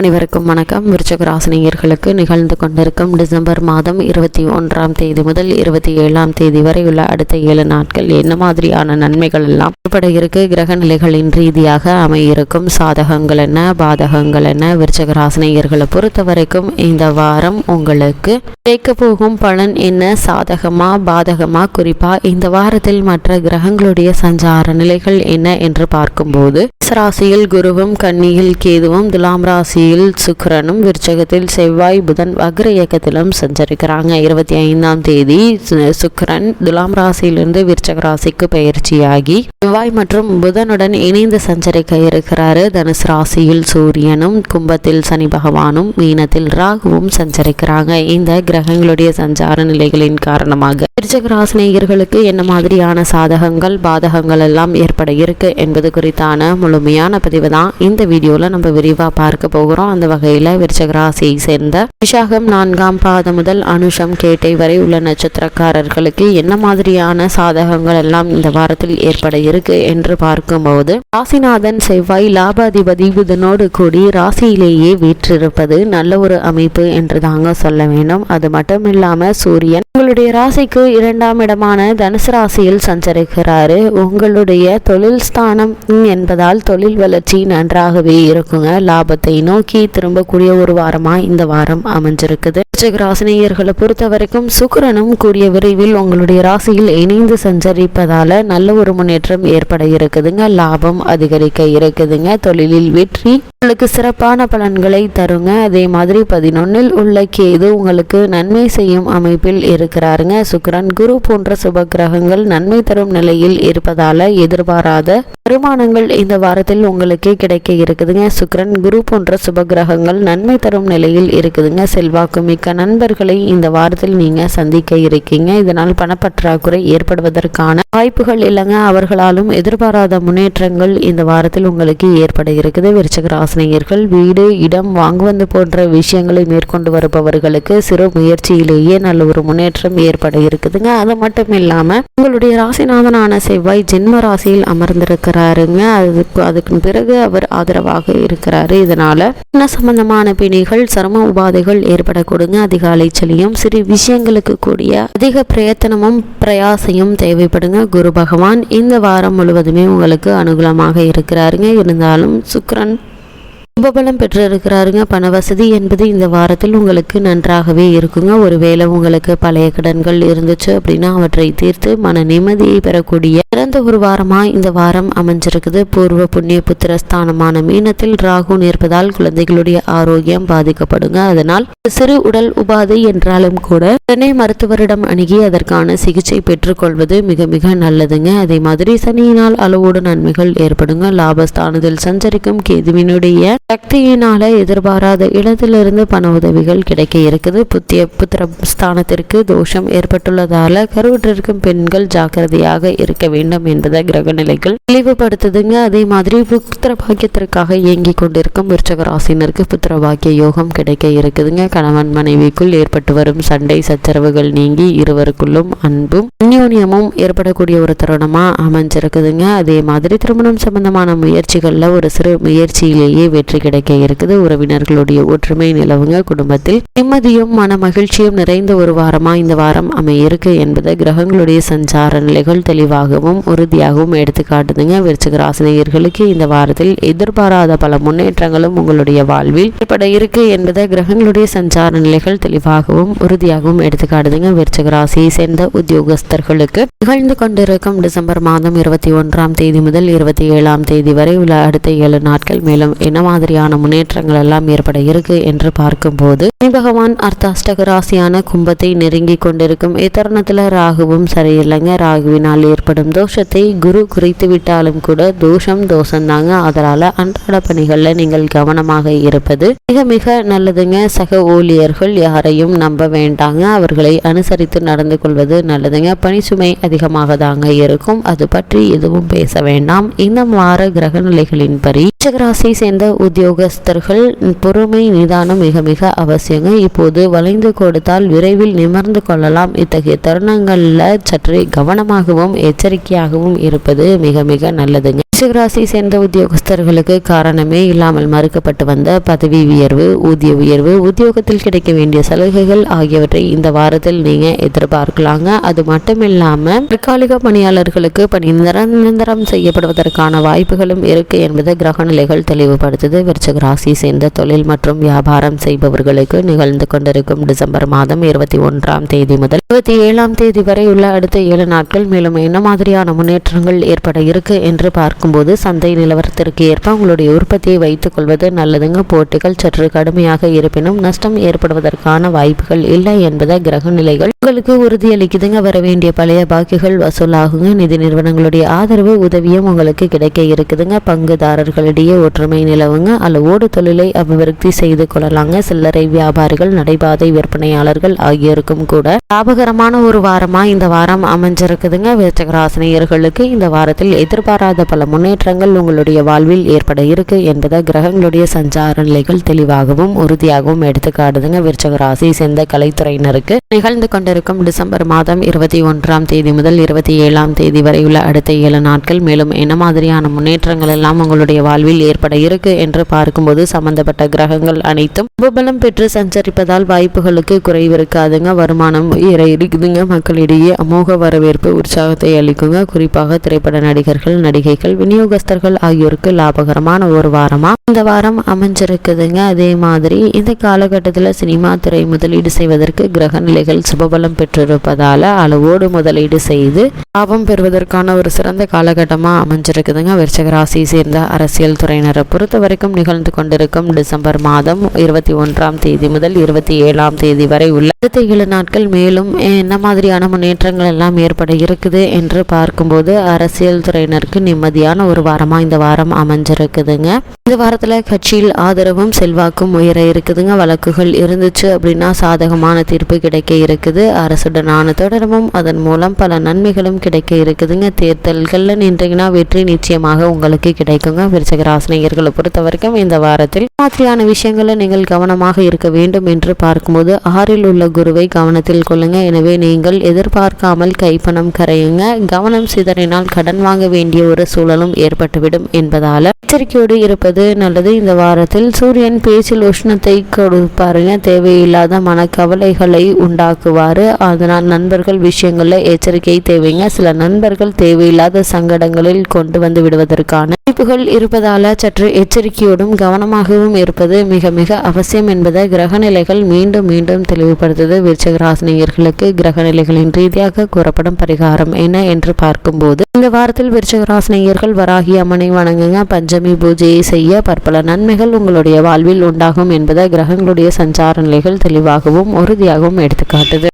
அனைவருக்கும் வணக்கம். விருச்சக ராசினியர்களுக்கு நிகழ்ந்து கொண்டிருக்கும் டிசம்பர் மாதம் இருபத்தி ஒன்றாம் தேதி முதல் இருபத்தி ஏழாம் தேதி வரை உள்ள அடுத்த ஏழு நாட்கள் என்ன மாதிரியான நன்மைகள் எல்லாம் உட்பட இருக்கு? கிரக நிலைகளின் ரீதியாக அமையிருக்கும் சாதகங்கள் என்ன? பாதகங்கள் என்ன? விருச்சக ராசினியர்களை பொறுத்த வரைக்கும் இந்த வாரம் உங்களுக்கு கிடைக்க போகும் பலன் என்ன? சாதகமா பாதகமா? குறிப்பா இந்த வாரத்தில் மற்ற கிரகங்களுடைய சஞ்சார நிலைகள் என்ன என்று பார்க்கும்போது ராசியில் குருவும் கன்னியில் கேதுவும் துலாம் ராசியில் சுக்கரனும் விருச்சகத்தில் செவ்வாய் புதன் வக்ர இயக்கத்திலும் சஞ்சரிக்கிறாங்க. இருபத்தி ஐந்தாம் தேதி சுக்கரன் துலாம் ராசியிலிருந்து விருச்சக ராசிக்கு பயிற்சியாகி செவ்வாய் மற்றும் புதனுடன் இணைந்து சஞ்சரிக்க இருக்கிறாரு. தனுசு ராசியில் சூரியனும் கும்பத்தில் சனி பகவானும் மீனத்தில் ராகுவும் சஞ்சரிக்கிறாங்க. இந்த கிரக கிரகங்களுடைய சஞ்சார நிலைகளின் காரணமாக. விருச்சகராசினியர்களுக்கு என்ன மாதிரியான சாதகங்கள் பாதகங்கள் எல்லாம் ஏற்பட இருக்கு என்பது குறித்தான முழுமையான பதிவு தான் இந்த வீடியோல நம்ம விரிவா பார்க்க போகிறோம். அந்த வகையில விருச்சகராசியை சேர்ந்த விசாகம் நான்காம் பாதம் முதல் அனுஷம் கேட்டை வரை உள்ள நட்சத்திரக்காரர்களுக்கு என்ன மாதிரியான சாதகங்கள் எல்லாம் இந்த வாரத்தில் ஏற்பட இருக்கு என்று பார்க்கும்போது ராசிநாதன் செவ்வாய் லாபாதிபதி புதனோடு கூடி ராசியிலேயே வீற்றிருப்பது நல்ல ஒரு அமைப்பு என்று தாங்க சொல்ல வேண்டும். அது மட்டும் இல்லாம சூரியன் உங்களுடைய ராசிக்கு இரண்டாம் இடமான தனுசு ராசியில் சஞ்சரிக்கிறாரு. உங்களுடைய தொழில் ஸ்தானம் என்பதால் தொழில் வளர்ச்சி நன்றாகவே இருக்குங்க. லாபத்தை நோக்கி திரும்பக்கூடிய ஒரு வாரமா இந்த வாரம் அமைஞ்சிருக்குது. விருச்சிக ராசினியர்களை பொறுத்த வரைக்கும் சுக்கரனும் கூடிய விரைவில் உங்களுடைய ராசியில் இணைந்து சஞ்சரிப்பதால் நல்ல ஒரு முன்னேற்றம் ஏற்பட இருக்குதுங்க. லாபம் அதிகரிக்க இருக்குதுங்க. தொழிலில் வெற்றி உங்களுக்கு சிறப்பான பலன்களை தருங்க. அதே மாதிரி பதினொன்னில் உள்ள கேது உங்களுக்கு நன்மை செய்யும் அமைப்பில் இருக்கிறாருங்க. சுக்கரன் குரு போன்ற சுப கிரகங்கள் நன்மை தரும் நிலையில் இருப்பதால எதிர்பாராத வருமானங்கள் இந்த வாரத்தில் உங்களுக்கு கிடைக்க இருக்குதுங்க. சுக்கரன் குரு போன்ற சுப கிரகங்கள் நன்மை தரும் நிலையில் இருக்குதுங்க. செல்வாக்கு மிக்க நண்பர்களை இந்த வாரத்தில் நீங்க சந்திக்க இருக்கீங்க. இதனால் பணப்பற்றாக்குறை ஏற்படுவதற்கான வாய்ப்புகள் இல்லைங்க. அவர்களாலும் எதிர்பாராத முன்னேற்றங்கள் இந்த வாரத்தில் உங்களுக்கு ஏற்பட இருக்குது. விருச்சக ராசினியர்கள் வீடு இடம் வாங்குவது போன்ற விஷயங்களை மேற்கொண்டு வருபவர்களுக்கு சிறு முயற்சியிலேயே நல்ல ஒரு முன்னேற்றம் ஏற்பட இருக்குதுங்க. அது மட்டும் இல்லாம உங்களுடைய ராசிநாதனான செவ்வாய் ஜென்ம ராசியில் அமர்ந்திருக்கிறார். அமர்ந்திருக்கிறாருங்க அதுக்கு அதுக்கு பிறகு அவர் ஆதரவாக இருக்கிறாரு. இதனால என்ன சம்பந்தமான பிணிகள் சரும உபாதைகள் ஏற்படக்கூடுங்க. அதிக அலைச்சலையும் சிறு விஷயங்களுக்கு கூடிய அதிக பிரயத்தனமும் பிரயாசையும் தேவைப்படுங்க. குரு பகவான் இந்த வாரம் முழுவதுமே உங்களுக்கு அனுகூலமாக இருக்கிறாருங்க. இருந்தாலும் சுக்ரன் கும்பபலம் பெற்றிருக்கிறாருங்க. பண வசதி என்பது இந்த வாரத்தில் உங்களுக்கு நன்றாகவே இருக்குங்க. ஒருவேளை உங்களுக்கு பழைய கடன்கள் இருந்துச்சு அப்படின்னா அவற்றை தீர்த்து மன நிம்மதியை பெறக்கூடிய சிறந்த ஒரு வாரமா இந்த வாரம் அமைஞ்சிருக்குது. பூர்வ புண்ணிய ஸ்தானமான மீனத்தில் ராகு இருப்பதால் குழந்தைகளுடைய ஆரோக்கியம் பாதிக்கப்படுங்க. அதனால் சிறு உடல் உபாதை என்றாலும் கூட உடனே மருத்துவரிடம் அணுகி அதற்கான சிகிச்சை பெற்றுக்கொள்வது மிக மிக நல்லதுங்க. அதே மாதிரி சனியினால் அளவோடு நன்மைகள் ஏற்படுங்க. லாபஸ்தானத்தில் சஞ்சரிக்கும் கேதுவினுடைய சக்தியினால எதிர்பாராத இடத்திலிருந்து பண உதவிகள் கிடைக்க இருக்குது. புத்திய புத்திர ஸ்தானத்திற்கு தோஷம் ஏற்பட்டுள்ளதால கருவுற்றிருக்கும் பெண்கள் ஜாக்கிரதையாக இருக்க வேண்டும் என்பதை கிரக நிலைகள் தெளிவுபடுத்துதுங்க. அதே மாதிரி புத்திர பாக்கியத்திற்காக இயங்கி கொண்டிருக்கும் விருச்சக ராசினருக்கு புத்திர பாக்கிய யோகம் கிடைக்க இருக்குதுங்க. கணவன் மனைவிக்குள் ஏற்பட்டு வரும் சண்டை சச்சரவுகள் நீங்கி இருவருக்குள்ளும் அன்பும் அந்யோன்யமும் ஏற்படக்கூடிய ஒரு தருணமா அமைஞ்சிருக்குதுங்க. அதே மாதிரி திருமணம் சம்பந்தமான முயற்சிகள்ல ஒரு சிறு முயற்சியிலேயே வெற்றி கிடைக்க இருக்குது. உறவினர்களுடைய ஒற்றுமை நிலவுங்க. குடும்பத்தில் நிம்மதியும் மன மகிழ்ச்சியும் நிறைந்த ஒரு வாரமா இந்த வாரம் அமையிருக்கு என்பதை கிரகங்களுடைய சஞ்சார நிலைகள் தெளிவாகவும் உறுதியாகவும் எடுத்து காட்டுதுங்க. விருச்சிக ராசினியர்களுக்கு இந்த வாரத்தில் எதிர்பாராத பல முன்னேற்றங்களும் உங்களுடைய வாழ்வில் ஏற்பட இருக்கு என்பதை கிரகங்களுடைய சஞ்சார நிலைகள் தெளிவாகவும் உறுதியாகவும் எடுத்து காட்டுதுங்க. விருச்சிக ராசியை சேர்ந்த உத்தியோகஸ்தர்களுக்கு நிகழ்ந்து கொண்டிருக்கும் டிசம்பர் மாதம் இருபத்தி ஒன்றாம் தேதி முதல் இருபத்தி ஏழாம் தேதி வரை உள்ள அடுத்த ஏழு நாட்கள். மேலும் என்ன மாதிரி மாதிரியான முன்னேற்றங்கள் எல்லாம் ஏற்பட இருக்கு என்று பார்க்கும்போது சனி பகவான் அர்த்தாஷ்டக ராசியான கும்பத்தை நெருங்கி கொண்டிருக்கும் இத்தருணத்தில் ராகுவும் சரியில்லைங்க. ராகுவினால் ஏற்படும் தோஷத்தை குரு குறித்து விட்டாலும் கூட தோஷம் தோஷம்தாங்க அதனால அன்றாட பணிகளில் நீங்கள் கவனமாக இருப்பது மிக மிக நல்லதுங்க. சக ஊழியர்கள் யாரையும் நம்ப வேண்டாங்க. அவர்களை அனுசரித்து நடந்து கொள்வது நல்லதுங்க. பணிசுமை அதிகமாக தாங்க இருக்கும். அது பற்றி எதுவும் பேச வேண்டாம். இந்த வார கிரக நிலைகளின்படி ராசியை சேர்ந்த உத்தியோகஸ்தர்கள் பொறுமை நிதானம் மிக மிக அவசியம். அவசியங்க இப்போது வளைந்து கொடுத்தால் விரைவில் நிமர்ந்து கொள்ளலாம். இத்தகைய தருணங்களில் சற்று கவனமாகவும் எச்சரிக்கையாகவும் இருப்பது மிக மிக நல்லதுங்க. ரிஷகராசி சேர்ந்த உத்தியோகஸ்தர்களுக்கு காரணமே இல்லாமல் மறுக்கப்பட்டு வந்த பதவி உயர்வு ஊதிய உயர்வு உத்தியோகத்தில் கிடைக்க வேண்டிய சலுகைகள் ஆகியவற்றை இந்த வாரத்தில் நீங்க எதிர்பார்க்கலாங்க. அது மட்டும் இல்லாமல் தற்காலிக பணியாளர்களுக்கு பணி நிரந்தரம் செய்யப்படுவதற்கான வாய்ப்புகளும் இருக்கு என்பதை கிரகநிலைகள் தெளிவுபடுத்துது. விருச்சிகராசி சேர்ந்த தொழில் மற்றும் வியாபாரம் செய்பவர்களுக்கு நிகழ்ந்து கொண்டிருக்கும் டிசம்பர் மாதம் இருபத்தி ஒன்றாம் தேதி முதல் இருபத்தி ஏழாம் தேதி வரை உள்ள அடுத்த ஏழு நாட்கள் மேலும் என்ன மாதிரியான முன்னேற்றங்கள் ஏற்பட இருக்கு என்று பார்க்கும் இருக்கும்போது சந்தை நிலவரத்திற்கு ஏற்ப உங்களுடைய உற்பத்தியை வைத்துக் கொள்வது நல்லதுங்க. போட்டிகள் சற்று கடுமையாக இருப்பினும் நஷ்டம் ஏற்படுவதற்கான வாய்ப்புகள் இல்லை என்பதை கிரக நிலைகள் உங்களுக்கு உறுதியளிக்குதுங்க. வர வேண்டிய பழைய பாக்கிகள் வசூலாகுங்க. நிதி நிறுவனங்களுடைய ஆதரவு உதவியும் உங்களுக்கு கிடைக்க இருக்குதுங்க. பங்குதாரர்களிடையே ஒற்றுமை நிலவுங்க. அளவோடு தொழிலை அபிவிருத்தி செய்து கொள்ளலாங்க. சில்லறை வியாபாரிகள் நடைபாதை விற்பனையாளர்கள் ஆகியோருக்கும் கூட லாபகரமான ஒரு வாரமா இந்த வாரம் அமைஞ்சிருக்குதுங்க. விருச்சகராசினியர்களுக்கு இந்த வாரத்தில் எதிர்பாராத பல முன்னேற்றங்கள் உங்களுடைய வாழ்வில் ஏற்பட இருக்கு என்பதை கிரகங்களுடைய சஞ்சார நிலைகள் தெளிவாகவும் உறுதியாகவும் எடுத்துக்காடுதுங்க விருச்சக ராசி சேர்ந்த கலைத்துறையினருக்கு நிகழ்ந்து கொண்டிருக்கும் டிசம்பர் மாதம் இருபத்தி ஒன்றாம் தேதி முதல் இருபத்தி ஏழாம் தேதி வரை உள்ள அடுத்த ஏழு நாட்கள் மேலும் என்ன மாதிரியான முன்னேற்றங்கள் எல்லாம் உங்களுடைய வாழ்வில் ஏற்பட இருக்கு என்று பார்க்கும்போது சம்பந்தப்பட்ட கிரகங்கள் அனைத்தும் உபபலம் பெற்று சஞ்சரிப்பதால் வாய்ப்புகளுக்கு குறைவு இருக்காதுங்க. வருமானம் உயர இருக்குதுங்க மக்களிடையே அமோக வரவேற்பு உற்சாகத்தை அளிக்குங்க. குறிப்பாக திரைப்பட நடிகர்கள் நடிகைகள் விநியோகஸ்தர்கள் ஆகியோருக்கு லாபகரமான ஒரு வாரமா? இந்த வாரம் அமைஞ்சிருக்குதுங்க. அதே மாதிரி இந்த காலகட்டத்தில் சினிமா துறை முதலீடு செய்வதற்கு கிரக நிலைகள் சுபபலம் பெற்றிருப்பதால அளவோடு முதலீடு செய்து லாபம் பெறுவதற்கான ஒரு சிறந்த காலகட்டமாக அமைஞ்சிருக்குதுங்க. விருச்சக ராசியை சேர்ந்த அரசியல் துறையினரை பொறுத்த வரைக்கும் நிகழ்ந்து கொண்டிருக்கும் டிசம்பர் மாதம் இருபத்தி ஒன்றாம் தேதி முதல் இருபத்தி ஏழாம் தேதி வரை உள்ள அடுத்த ஏழு நாட்கள் மேலும் என்ன மாதிரியான முன்னேற்றங்கள் எல்லாம் ஏற்பட இருக்குது என்று பார்க்கும்போது அரசியல் துறையினருக்கு நிம்மதியான ஒரு வாரமாக இந்த வாரம் அமைஞ்சிருக்குதுங்க. இந்த வாரத்தில் கட்சியில் ஆதரவும் செல்வாக்கும் உயர இருக்குதுங்க. வழக்குகள் இருந்துச்சு அப்படின்னா சாதகமான தீர்ப்பு கிடைக்க இருக்குது. அரசுடனான தொடர்பும் அதன் மூலம் பல நன்மைகளும் கிடைக்க இருக்குதுங்க. தேர்தல்களில் நின்றீங்கன்னா வெற்றி நிச்சயமாக உங்களுக்கு கிடைக்குங்க. விருச்சகராசினியர்களை பொறுத்த வரைக்கும் இந்த வாரத்தில் மாதிரியான விஷயங்களை நீங்கள் கவனமாக இருக்க வேண்டும் என்று பார்க்கும்போது ஆறில் உள்ள குருவை கவனத்தில் கொள்ளுங்க. எனவே நீங்கள் எதிர்பார்க்காமல் கைப்பணம் கரையுங்க. கவனம் சிதறினால் கடன் வாங்க வேண்டிய ஒரு சூழல் சூழலும் ஏற்பட்டுவிடும் என்பதால. எச்சரிக்கையோடு இருப்பது நல்லது. இந்த வாரத்தில் சூரியன் பேச்சில் உஷ்ணத்தை கொடுப்பாருங்க. தேவையில்லாத மனக்கவலைகளை உண்டாக்குவாரு. அதனால் நண்பர்கள் விஷயங்கள்ல எச்சரிக்கை தேவைங்க. சில நண்பர்கள் தேவையில்லாத சங்கடங்களில் கொண்டு வந்து விடுவதற்கான வாய்ப்புகள் இருப்பதால சற்று எச்சரிக்கையோடும் கவனமாகவும் இருப்பது மிக மிக அவசியம் என்பதை கிரகநிலைகள் மீண்டும் மீண்டும் தெளிவுபடுத்துது. விருச்சகராசினியர்களுக்கு கிரகநிலைகளின் ரீதியாக கூறப்படும் பரிகாரம் என்ன என்று பார்க்கும்போது இந்த வாரத்தில் விருச்சகராசினியர்கள் ராசினியர்கள் வராகி அம்மனை வணங்குங்க. பஞ்சமி பூஜையை செய்ய பற்பல நன்மைகள் உங்களுடைய வாழ்வில் உண்டாகும் என்பதை கிரகங்களுடைய சஞ்சார நிலைகள் தெளிவாகவும் உறுதியாகவும் எடுத்துக்காட்டுது.